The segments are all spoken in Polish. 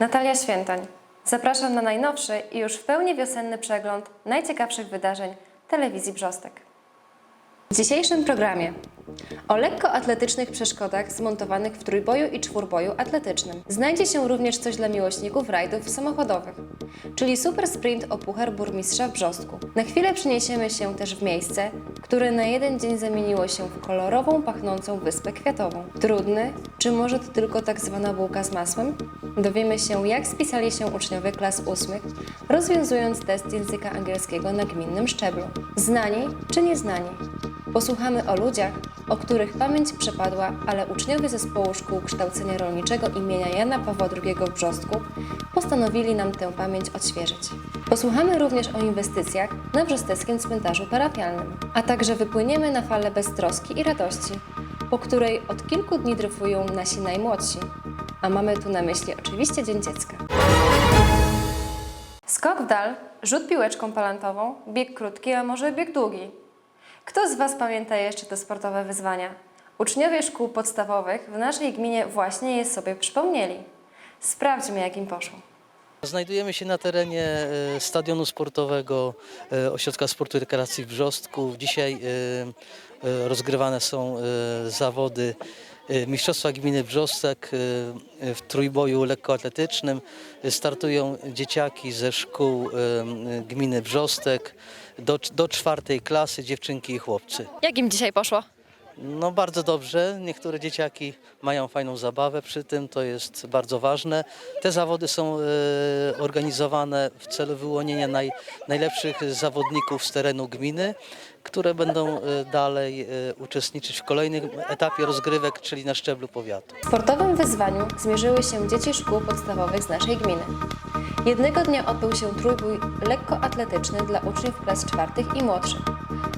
Natalia Świętoń. Zapraszam na najnowszy i już w pełni wiosenny przegląd najciekawszych wydarzeń telewizji Brzostek. W dzisiejszym programie o lekkoatletycznych przeszkodach zmontowanych w trójboju i czwórboju atletycznym. Znajdzie się również coś dla miłośników rajdów samochodowych, czyli super sprint o Puchar Burmistrza w Brzostku. Na chwilę przeniesiemy się też w miejsce, które na jeden dzień zamieniło się w kolorową, pachnącą wyspę kwiatową. Trudny, czy może to tylko tak zwana bułka z masłem? Dowiemy się, jak spisali się uczniowie klas ósmych, rozwiązując test języka angielskiego na gminnym szczeblu. Znani czy nieznani? Posłuchamy o ludziach, o których pamięć przepadła, ale uczniowie zespołu szkół kształcenia rolniczego imienia Jana Pawła II w Brzostku postanowili nam tę pamięć odświeżyć. Posłuchamy również o inwestycjach na brzosteckim cmentarzu parafialnym, a także wypłyniemy na falę beztroski i radości, po której od kilku dni dryfują nasi najmłodsi, a mamy tu na myśli oczywiście Dzień Dziecka. Skok w dal, rzut piłeczką palantową, bieg krótki, a może bieg długi. Kto z Was pamięta jeszcze te sportowe wyzwania? Uczniowie szkół podstawowych w naszej gminie właśnie je sobie przypomnieli. Sprawdźmy, jak im poszło. Znajdujemy się na terenie e, stadionu sportowego e, Ośrodka Sportu i Rekreacji w Brzostku. Dzisiaj e, rozgrywane są zawody Mistrzostwa Gminy Brzostek w trójboju lekkoatletycznym. Startują dzieciaki ze szkół gminy Brzostek do, do czwartej klasy, dziewczynki i chłopcy. Jak im dzisiaj poszło? No bardzo dobrze. Niektóre dzieciaki mają fajną zabawę przy tym, to jest bardzo ważne. Te zawody są e, organizowane w celu wyłonienia naj, najlepszych zawodników z terenu gminy, które będą e, dalej e, uczestniczyć w kolejnym etapie rozgrywek, czyli na szczeblu powiatu. W sportowym wyzwaniu zmierzyły się dzieci szkół podstawowych z naszej gminy. Jednego dnia odbył się trójbój lekkoatletyczny dla uczniów klas czwartych i młodszych,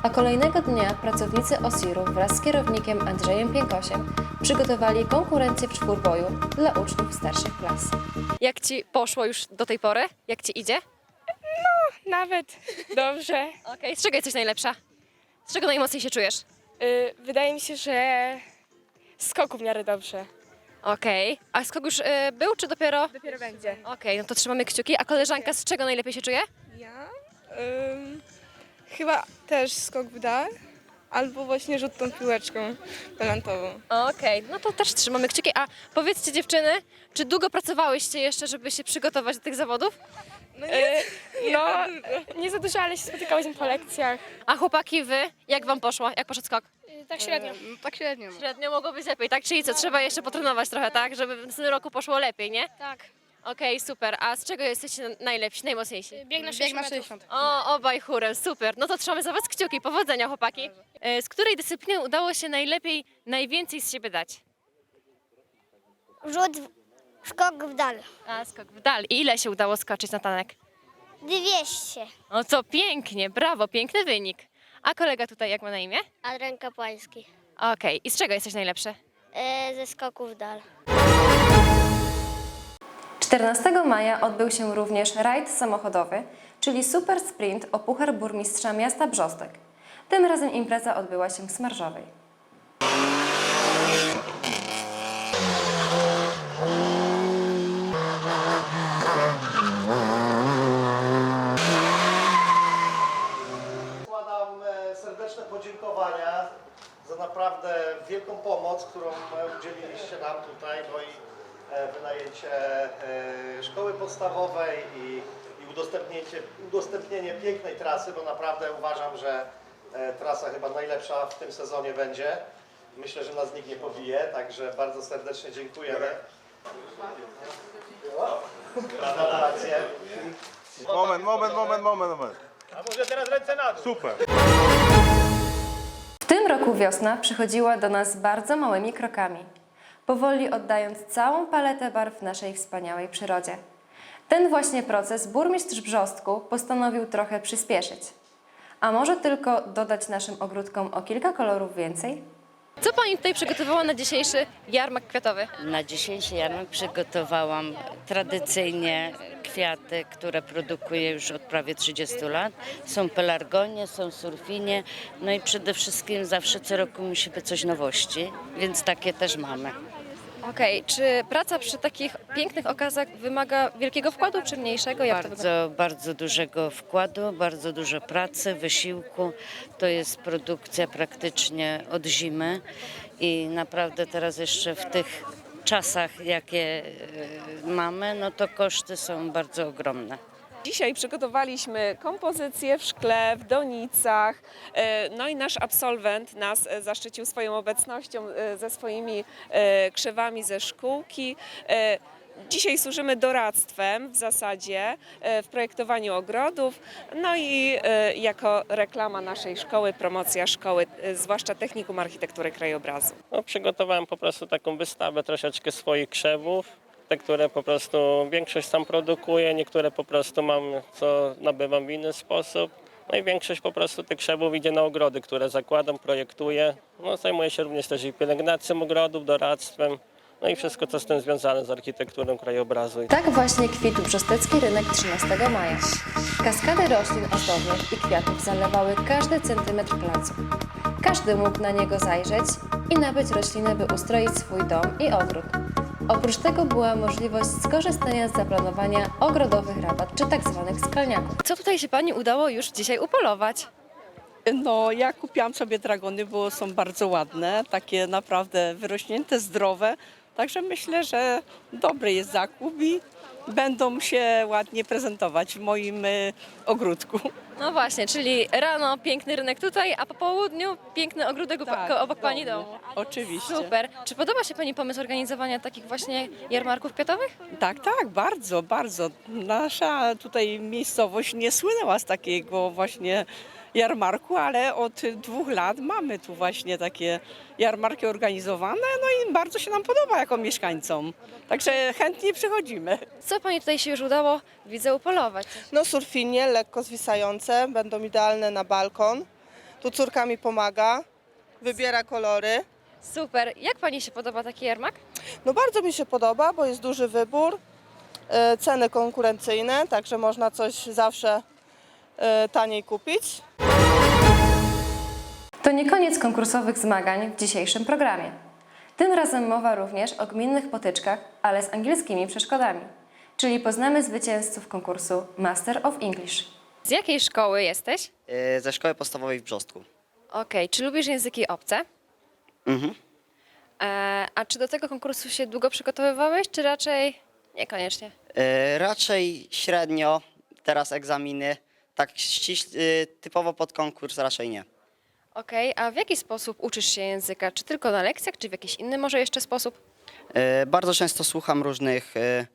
a kolejnego dnia pracownicy OSIR-u wraz z kierownikiem Andrzejem Piękosiem przygotowali konkurencję w czwórboju dla uczniów starszych klas. Jak Ci poszło już do tej pory? Jak Ci idzie? Nawet dobrze. Okej, z czego jesteś najlepsza? Z czego najmocniej się czujesz? Y, wydaje mi się, że skoku w miarę dobrze. Okej, a skok już y, był, czy dopiero? Dopiero będzie. Okej, no to trzymamy kciuki. A koleżanka z czego najlepiej się czuje? Ja? Chyba też skok w dal, albo właśnie rzut tą piłeczką pelantową. Okej, no to też trzymamy kciuki. A powiedzcie dziewczyny, czy długo pracowałyście jeszcze, żeby się przygotować do tych zawodów? No nie, no, nie za dużo, ale się spotykałyśmy po lekcjach. A chłopaki, wy, jak wam poszło? Jak poszedł skok? Tak średnio. Tak średnio. Średnio mogło być lepiej, tak? Czyli co, trzeba jeszcze potrenować trochę, tak? Żeby w tym roku poszło lepiej, nie? Tak. Okej, super. A z czego jesteście najlepsi, najmocniejsi? Bieg na 60 60. O, obaj chórem, super. No to trzymamy za was kciuki. Powodzenia, chłopaki. E, Z której dyscypliny udało się najlepiej, najwięcej z siebie dać? Rzut, w- skok w dal. A, skok w dal. I ile się udało skoczyć, Natanek? 200. No co pięknie, brawo, piękny wynik. A kolega tutaj jak ma na imię? Adrian Kapłański. Okej, i z czego jesteś najlepszy? E, ze skoku w dal. 14 maja odbył się również rajd samochodowy, czyli super sprint o Puchar Burmistrza Miasta Brzostek. Tym razem impreza odbyła się w Smarżowej. Składam e, serdeczne podziękowania za naprawdę wielką pomoc, którą e, udzieliliście nam tutaj, no i wynajęcie e, szkoły podstawowej i, i udostępnienie, udostępnienie pięknej trasy, bo naprawdę uważam, że e, trasa chyba najlepsza w tym sezonie będzie. Myślę, że nas nikt nie pobije, także bardzo serdecznie dziękujemy. Gratulacje. Moment, moment, moment, moment, moment. Super. W tym roku wiosna przychodziła do nas bardzo małymi krokami, powoli oddając całą paletę barw naszej wspaniałej przyrodzie. Ten właśnie proces burmistrz Brzostku postanowił trochę przyspieszyć. A może tylko dodać naszym ogródkom o kilka kolorów więcej? Co Pani tutaj przygotowała na dzisiejszy jarmark kwiatowy? Na dzisiejszy jarmark przygotowałam tradycyjnie kwiaty, które produkuję już od prawie 30 lat. Są pelargonie, są surfinie, no i przede wszystkim zawsze co roku musi być coś nowości, więc takie też mamy. Okej, czy praca przy takich pięknych okazach wymaga wielkiego wkładu, czy mniejszego? Jak to wygląda? Bardzo, bardzo dużego wkładu, bardzo dużo pracy, wysiłku. To jest produkcja praktycznie od zimy i naprawdę teraz jeszcze w tych czasach, jakie e, mamy, no to koszty są bardzo ogromne. Dzisiaj przygotowaliśmy kompozycję w szkle, w donicach. E, No i nasz absolwent nas e, zaszczycił swoją obecnością e, ze swoimi krzewami ze szkółki. Dzisiaj służymy doradztwem w zasadzie w projektowaniu ogrodów, no i jako reklama naszej szkoły, promocja szkoły, zwłaszcza technikum architektury krajobrazu. No, przygotowałem po prostu taką wystawę troszeczkę swoich krzewów, które po prostu większość sam produkuję, niektóre po prostu mam, co nabywam w inny sposób. No i większość po prostu tych krzewów idzie na ogrody, które zakładam, projektuję. No, zajmuję się również też i pielęgnacją ogrodów, doradztwem, no i wszystko, co z tym związane z architekturą krajobrazu. Tak właśnie kwitł brzostecki rynek 13 maja. Kaskady roślin ozdobnych i kwiatów zalewały każdy centymetr placu. Każdy mógł na niego zajrzeć i nabyć rośliny, by ustroić swój dom i ogród. Oprócz tego była możliwość skorzystania z zaplanowania ogrodowych rabat czy tak zwanych skalniaków. Co tutaj się Pani udało już dzisiaj upolować? No, ja kupiłam sobie dragony, bo są bardzo ładne, takie naprawdę wyrośnięte, zdrowe. Także myślę, że dobry jest zakup i będą się ładnie prezentować w moim y, ogródku. No właśnie, czyli rano piękny rynek tutaj, a po południu piękny ogródek Tak, obok Pani domu. domu. Oczywiście. Super. Czy podoba się Pani pomysł organizowania takich właśnie jarmarków kwiatowych? Tak, tak, bardzo, bardzo. Nasza tutaj miejscowość nie słynęła z takiego właśnie jarmarku, ale od dwóch lat mamy tu właśnie takie jarmarki organizowane, no i bardzo się nam podoba jako mieszkańcom. Także chętnie przychodzimy. Co Pani tutaj się już udało, widzę, upolować? No surfinie, lekko zwisające, będą idealne na balkon. Tu córka mi pomaga, wybiera kolory. Super. Jak Pani się podoba taki jarmark? No bardzo mi się podoba, bo jest duży wybór, e, ceny konkurencyjne, także można coś zawsze taniej kupić. To nie koniec konkursowych zmagań w dzisiejszym programie. Tym razem mowa również o gminnych potyczkach, ale z angielskimi przeszkodami. Czyli poznamy zwycięzców konkursu Master of English. Z jakiej szkoły jesteś? E, Ze szkoły podstawowej w Brzostku. Okej, czy lubisz języki obce? Mhm. E, a czy do tego konkursu się długo przygotowywałeś, czy raczej niekoniecznie? E, Raczej średnio, teraz egzaminy Tak ściś, e, typowo pod konkurs raczej nie. Okej, a w jaki sposób uczysz się języka? Czy tylko na lekcjach, czy w jakiś inny może jeszcze sposób? E, Bardzo często słucham różnych e,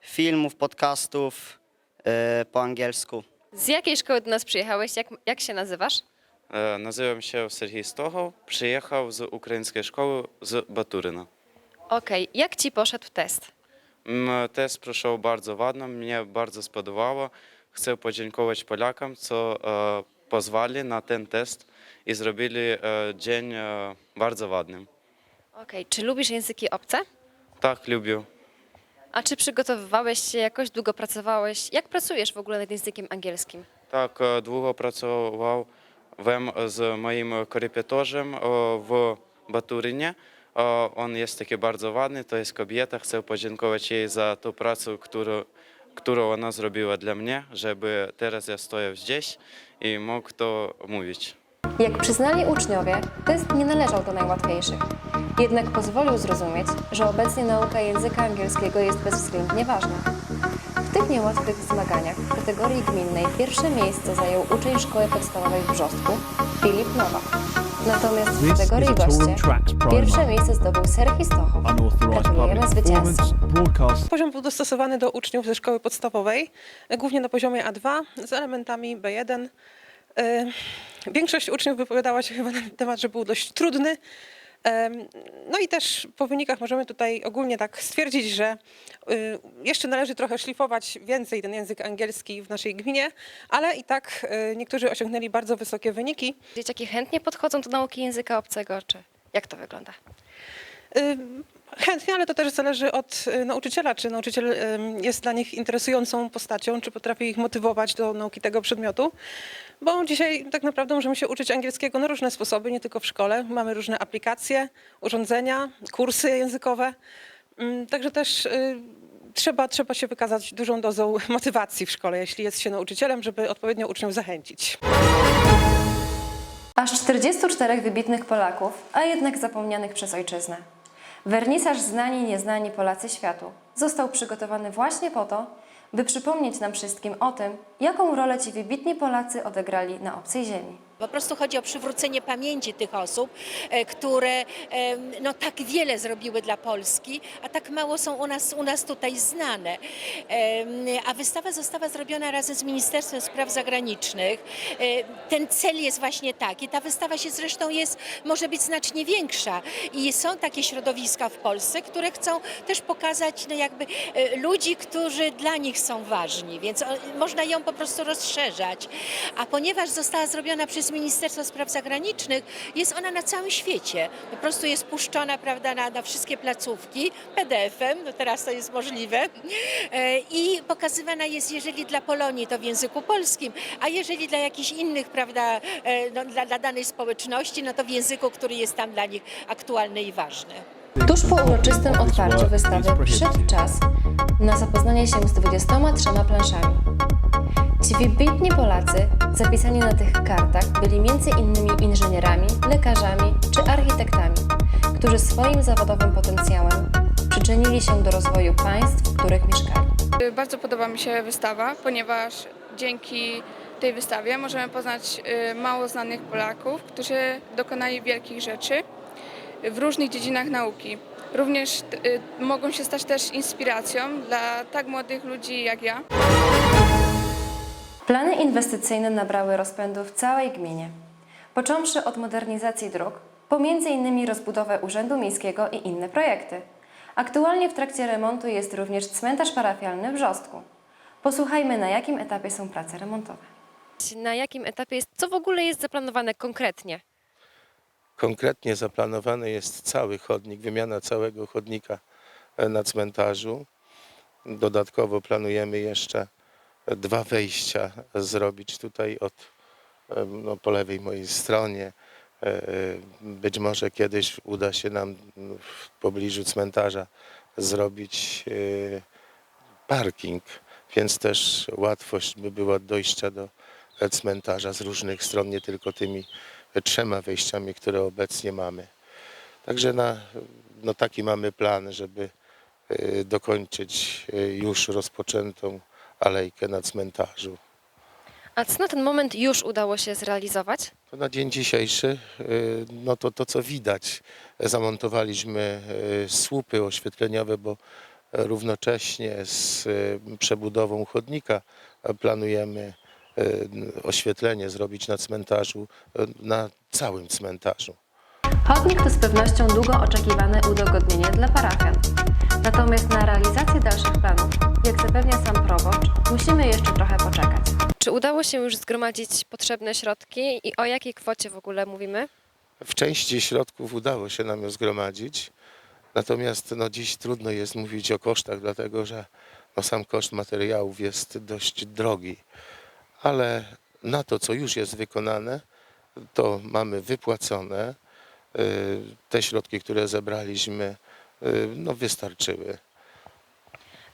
filmów, podcastów e, po angielsku. Z jakiej szkoły do nas przyjechałeś? Jak, jak się nazywasz? Е, Називam się Сергій Стогов, приїхав з української школи з Батурина. Okej, jak ci poszedł test? М, Тест пройшов bardzo ładно, mnie bardzo spodobało. chcę podziękować Polakom, co e, pozwali na ten test i zrobili e, dzień e, bardzo ładnym. Okej, czy lubisz języki obce? Tak, lubię. A czy przygotowywałeś się jakoś, długo pracowałeś? Jak pracujesz w ogóle nad językiem angielskim? Tak, długo pracowałem z moim korypietorzem w Baturynie. On jest taki bardzo ładny, to jest kobieta. Chcę podziękować jej za tą pracę, którą którą ona zrobiła dla mnie, żeby teraz ja stoję gdzieś i mógł to mówić. Jak przyznali uczniowie, test nie należał do najłatwiejszych. Jednak pozwolił zrozumieć, że obecnie nauka języka angielskiego jest bezwzględnie ważna. W tych niełatwych zmaganiach w kategorii gminnej pierwsze miejsce zajął uczeń szkoły podstawowej w Brzostku, Filip Nowak. Natomiast w kategorii goście pierwsze miejsce zdobył Serhii Stochow. Gratulujemy zwycięzcy. Poziom był dostosowany do uczniów ze szkoły podstawowej, głównie na poziomie A2 z elementami B1. E, Większość uczniów wypowiadała się chyba na ten temat, że był dość trudny. No i też po wynikach możemy tutaj ogólnie tak stwierdzić, że y, jeszcze należy trochę szlifować więcej ten język angielski w naszej gminie, ale i tak y, niektórzy osiągnęli bardzo wysokie wyniki. Dzieciaki chętnie podchodzą do nauki języka obcego, czy jak to wygląda? Chętnie, ale to też zależy od y, nauczyciela, czy nauczyciel jest dla nich interesującą postacią, czy potrafi ich motywować do nauki tego przedmiotu. Bo dzisiaj tak naprawdę możemy się uczyć angielskiego na różne sposoby, nie tylko w szkole. Mamy różne aplikacje, urządzenia, kursy językowe. Mm, Także też y, trzeba, trzeba się wykazać dużą dozą motywacji w szkole, jeśli jest się nauczycielem, żeby odpowiednio uczniów zachęcić. Aż 44 wybitnych Polaków, a jednak zapomnianych przez ojczyznę. Wernisaż Znani i Nieznani Polacy Światu został przygotowany właśnie po to, by przypomnieć nam wszystkim o tym, jaką rolę ci wybitni Polacy odegrali na obcej ziemi. Po prostu chodzi o przywrócenie pamięci tych osób, e, które e, no, tak wiele zrobiły dla Polski, a tak mało są u nas, u nas tutaj znane. Em, A wystawa została zrobiona razem z Ministerstwem Spraw Zagranicznych. E, Ten cel jest właśnie taki. Ta wystawa się zresztą jest, może być znacznie większa. I są takie środowiska w Polsce, które chcą też pokazać no, jakby e, ludzi, którzy dla nich są ważni, więc można ją po prostu rozszerzać. A ponieważ została zrobiona przez Ministerstwo Spraw Zagranicznych, jest ona na całym świecie. Po prostu jest puszczona prawda, na, na wszystkie placówki PDF-em, no teraz to jest możliwe, e, i pokazywana jest, jeżeli dla Polonii, to w języku polskim, a jeżeli dla jakichś innych, prawda, e, no, dla, dla danej społeczności, no to w języku, który jest tam dla nich aktualny i ważny. Tuż po uroczystym otwarciu wystawy przyszedł czas na zapoznanie się z 23 planszami. Ci wybitni Polacy zapisani na tych kartach byli innymi inżynierami, lekarzami czy architektami, którzy swoim zawodowym potencjałem przyczynili się do rozwoju państw, w których mieszkali. Bardzo podoba mi się wystawa, ponieważ dzięki tej wystawie możemy poznać y, mało znanych Polaków, którzy dokonali wielkich rzeczy w różnych dziedzinach nauki. Również y, mogą się stać też inspiracją dla tak młodych ludzi jak ja. Plany inwestycyjne nabrały rozpędu w całej gminie. Począwszy od modernizacji dróg, po m.in. rozbudowę Urzędu Miejskiego i inne projekty. Aktualnie w trakcie remontu jest również cmentarz parafialny w Brzostku. Posłuchajmy, na jakim etapie są prace remontowe. Na jakim etapie jest, co w ogóle jest zaplanowane konkretnie? Konkretnie zaplanowany jest cały chodnik, wymiana całego chodnika e, na cmentarzu. Dodatkowo planujemy jeszcze dwa wejścia zrobić tutaj od no, po lewej mojej stronie. E, e, Być może kiedyś uda się nam w pobliżu cmentarza zrobić e, parking, więc też łatwość by była dojścia do cmentarza z różnych stron, nie tylko tymi trzema wejściami, które obecnie mamy. Także na, no taki mamy plan, żeby dokończyć już rozpoczętą alejkę na cmentarzu. A co na ten moment już udało się zrealizować? To na dzień dzisiejszy, y, no to to co widać, zamontowaliśmy y, słupy oświetleniowe, bo równocześnie z y, przebudową chodnika planujemy y, oświetlenie zrobić na cmentarzu, y, na całym cmentarzu. Chodnik to z pewnością długo oczekiwane udogodnienie dla parafian. Natomiast na realizację dalszych planów, jak zapewnia sam proboszcz, musimy jeszcze trochę poczekać. Czy udało się już zgromadzić potrzebne środki i o jakiej kwocie w ogóle mówimy? W części środków udało się nam ją zgromadzić, natomiast no, dziś trudno jest mówić o kosztach, dlatego że no, sam koszt materiałów jest dość drogi. Ale na to, co już jest wykonane, to mamy wypłacone. Y, Te środki, które zebraliśmy, no, wystarczyły.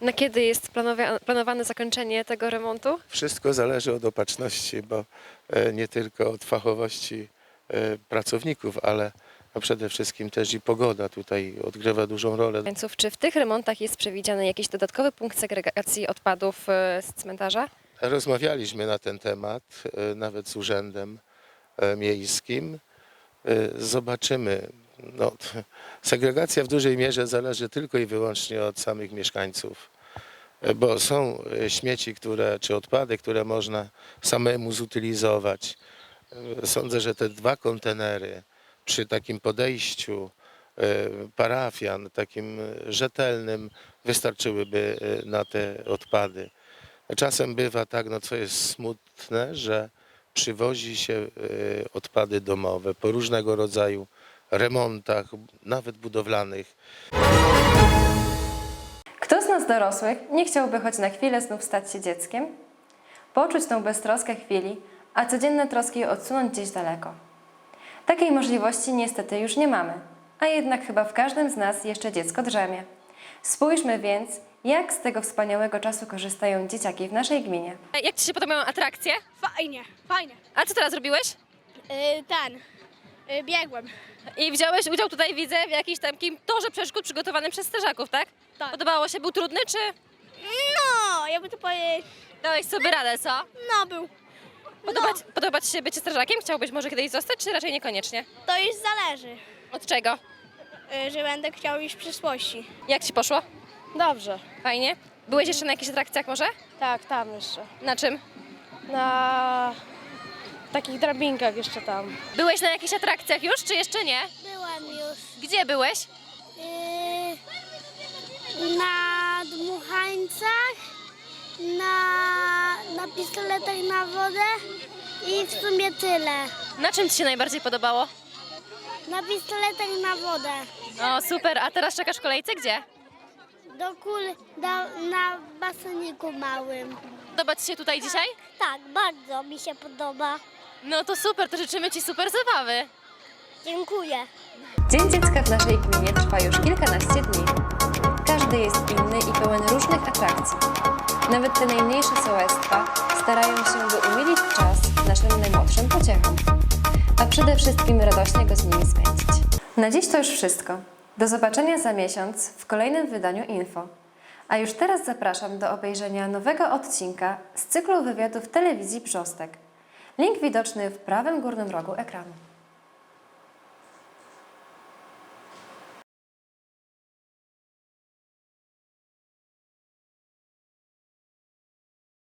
Na kiedy jest planowa- planowane zakończenie tego remontu? Wszystko zależy od opatrzności, bo e, nie tylko od fachowości e, pracowników, ale no przede wszystkim też i pogoda tutaj odgrywa dużą rolę. Czy w tych remontach jest przewidziany jakiś dodatkowy punkt segregacji odpadów e, z cmentarza? Rozmawialiśmy na ten temat e, nawet z urzędem e, miejskim. E, Zobaczymy. No, segregacja w dużej mierze zależy tylko i wyłącznie od samych mieszkańców, bo są e, śmieci, które, czy odpady, które można samemu zutylizować. E, Sądzę, że te dwa kontenery przy takim podejściu e, parafian, takim rzetelnym, wystarczyłyby na te odpady. Czasem bywa tak, no co jest smutne, że przywozi się odpady domowe po różnego rodzaju remontach, nawet budowlanych. Kto z nas dorosłych nie chciałby choć na chwilę znów stać się dzieckiem? Poczuć tą beztroskę chwili, a codzienne troski odsunąć gdzieś daleko. Takiej możliwości niestety już nie mamy, a jednak chyba w każdym z nas jeszcze dziecko drzemie. Spójrzmy więc, jak z tego wspaniałego czasu korzystają dzieciaki w naszej gminie. Jak Ci się podobają atrakcje? Fajnie, fajnie. A co teraz robiłeś? ten, biegłem. I wziąłeś udział tutaj, widzę, w jakimś takim torze przeszkód przygotowanym przez strażaków, tak? Tak. Podobało się? Był trudny, czy No, jakby to powiedzieć, dałeś sobie radę, co? no był. Podoba, ci- podoba Ci się bycie strażakiem? Chciałbyś może kiedyś zostać, czy raczej niekoniecznie? To już zależy, Od czego? że będę chciał iść w przyszłości. Jak Ci poszło? Dobrze. Fajnie? Byłeś jeszcze na jakichś atrakcjach może? Tak, tam jeszcze. Na czym? Na takich drabinkach jeszcze tam. Byłeś na jakichś atrakcjach już, czy jeszcze nie? Byłam już Gdzie byłeś? na dmuchańcach, na, na pistoletach na wodę i w sumie tyle. Na czym Ci się najbardziej podobało? Na pistoletach na wodę. O, super. A teraz czekasz w kolejce? Gdzie? Do kul do, na baseniku małym. Podoba Ci się tutaj dzisiaj? Tak, bardzo mi się podoba. No to super, to życzymy Ci super zabawy. Dziękuję. Dzień Dziecka w naszej gminie trwa już kilkanaście dni. Każdy jest inny i pełen różnych atrakcji. Nawet te najmniejsze sołectwa starają się, by umilić czas naszym najmłodszym pociechom, a przede wszystkim radośnie go z nimi spędzić. Na dziś to już wszystko. Do zobaczenia za miesiąc w kolejnym wydaniu Info. A już teraz zapraszam do obejrzenia nowego odcinka z cyklu wywiadów telewizji Brzostek. Link widoczny w prawym górnym rogu ekranu.